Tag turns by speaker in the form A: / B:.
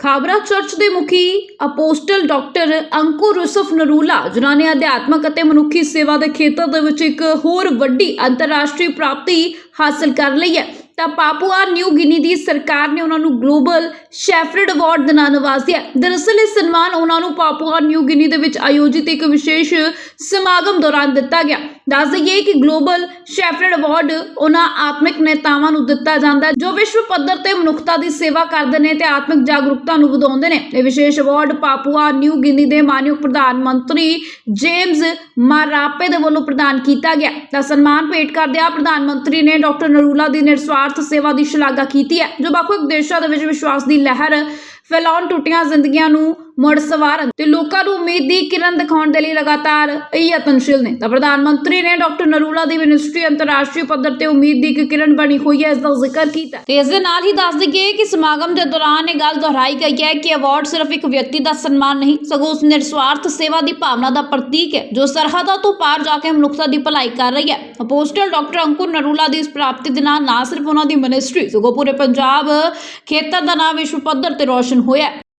A: ਖਾਬਰਾ church ਦੇ ਮੁਖੀ apostle doctor Ankur ਰੂਸਫ ਨਰੂਲਾ ਜਿਨ੍ਹਾਂ ਨੇ ਅਧਿਆਤਮਕ ਅਤੇ ਮਨੁੱਖੀ ਸੇਵਾ ਦੇ ਖੇਤਰ ਦੇ ਵਿੱਚ ਇੱਕ ਹੋਰ ਵੱਡੀ ਅੰਤਰਰਾਸ਼ਟਰੀ ਪ੍ਰਾਪਤੀ ਹਾਸਲ ਕਰ ਲਈ ਹੈ। ਤਾਂ ਪਾਪੂਆ ਨਿਊ ਗਿਨੀ ਦੀ ਸਰਕਾਰ ਨੇ ਉਹਨਾਂ ਨੂੰ ਗਲੋਬਲ ਸ਼ੈਫਰਡ ਅਵਾਰਡ ਦੇ ਨਾਲ ਨਵਾਜ਼ਿਆ। ਦਰਅਸਲ ਇਹ ਸਨਮਾਨ ਉਹਨਾਂ ਨੂੰ ਪਾਪੂਆ ਨਿਊ ਗਿਨੀ ਦੇ ਵਿੱਚ ਆਯੋਜਿਤ ਇੱਕ ਵਿਸ਼ੇਸ਼ ਸਮਾਗਮ ਦੌਰਾਨ ਦਿੱਤਾ ਗਿਆ। ਦੱਸ ਦਈਏ ਕਿ ਗਲੋਬਲ ਸ਼ੈਫਰਡ ਅਵਾਰਡ ਉਹਨਾਂ ਆਤਮਿਕ ਨੇਤਾਵਾਂ ਨੂੰ ਦਿੱਤਾ ਜਾਂਦਾ ਜੋ ਵਿਸ਼ਵ ਪੱਧਰ ਤੇ ਮਨੁੱਖਤਾ ਦੀ ਸੇਵਾ ਕਰਦੇ ਨੇ ਤੇ ਆਤਮਿਕ ਜਾਗਰੂਕਤਾ ਨੂੰ ਵਧਾਉਂਦੇ ਨੇ। ਇਹ ਵਿਸ਼ੇਸ਼ ਅਵਾਰਡ ਪਾਪੂਆ ਨਿਊ ਗਿਨੀ ਦੇ ਮਾਨਯੋਗ ਪ੍ਰਧਾਨ ਮੰਤਰੀ ਜੇਮਸ ਮਾਰਾਪੇ ਦੇ ਵੱਲੋਂ ਪ੍ਰਦਾਨ ਕੀਤਾ ਗਿਆ। ਤਾਂ ਸਨਮਾਨ ਭੇਟ ਕਰਦਿਆਂ ਪ੍ਰਧਾਨ ਮੰਤਰੀ ਨੇ ਡਾਕਟਰ ਨਰੂਲਾ ਦੀ ਨਿਰਸਵਾਰਥ ਸੇਵਾ ਦੀ ਸ਼ਲਾਘਾ ਕੀਤੀ ਹੈ। ਜੋ ਵੱਖ-ਵੱਖ ਦੇਸ਼ਾਂ ਦੇ ਵਿੱਚ ਵਿਸ਼ਵਾਸ ਦੀ ਲਹਿਰ ਫੈਲਾਉਣ ਟੁੱਟੀਆਂ ਜ਼ਿੰਦਗੀਆਂ ਨੂੰ ਮੁੜ ਸਵਾਰਨ ਤੇ ਲੋਕਾਂ ਨੂੰ ਉਮੀਦ ਦੀ ਕਿਰਨ ਦਿਖਾਉਣ ਦੇ ਲਈ ਲਗਾਤਾਰ ਯਤਨਸ਼ੀਲ ਨੇ। ਤਾਂ ਪ੍ਰਧਾਨ ਮੰਤਰੀ ਨੇ ਡਾਕਟਰ ਨਰੂਲਾ ਦੀ ਮਿਨਿਸਟਰੀ ਅੰਤਰਰਾਸ਼ਟਰੀ ਪੱਧਰ ਤੇ ਉਮੀਦ ਦੀ ਇੱਕ ਕਿਰਨ ਬਣੀ ਹੋਈ ਹੈ, ਇਸ ਦਾ ਜ਼ਿਕਰ ਕੀਤਾ ਤੇ ਇਸ ਦੇ ਨਾਲ ਹੀ ਦੱਸ ਦਈਏ ਕਿ ਸਮਾਗਮ ਦੇ ਦੌਰਾਨ ਇਹ ਗੱਲ ਦੁਹਰਾਈ ਗਈ ਹੈ ਕਿ ਅਵਾਰਡ ਸਿਰਫ ਇੱਕ ਵਿਅਕਤੀ ਦਾ ਸਨਮਾਨ ਨਹੀਂ, ਸਗੋਂ ਉਸ ਨਿਰਸਵਾਰਥ ਸੇਵਾ ਦੀ ਭਾਵਨਾ ਦਾ ਪ੍ਰਤੀਕ ਹੈ, ਜੋ ਸਰਹੱਦਾਂ ਤੋਂ ਪਾਰ ਜਾ ਕੇ ਮਨੁੱਖਤਾ ਦੀ ਭਲਾਈ ਕਰ ਰਹੀ ਹੈ। ਅਪੋਸਟਲ ਡਾਕਟਰ ਅੰਕੁਰ ਨਰੂਲਾ ਦੀ ਇਸ ਪ੍ਰਾਪਤੀ ਦੇ ਨਾਲ ਨਾ ਸਿਰਫ ਉਹਨਾਂ ਦੀ ਮਿਨਿਸਟਰੀ, ਸਗੋਂ ਪੂਰੇ ਪੰਜਾਬ ਖੇਤਰ ਦਾ ਨਾਮ ਵਿਸ਼ਵ ਪੱਧਰ ਤੇ ਰੋਸ਼ਨ ਹੋਇਆ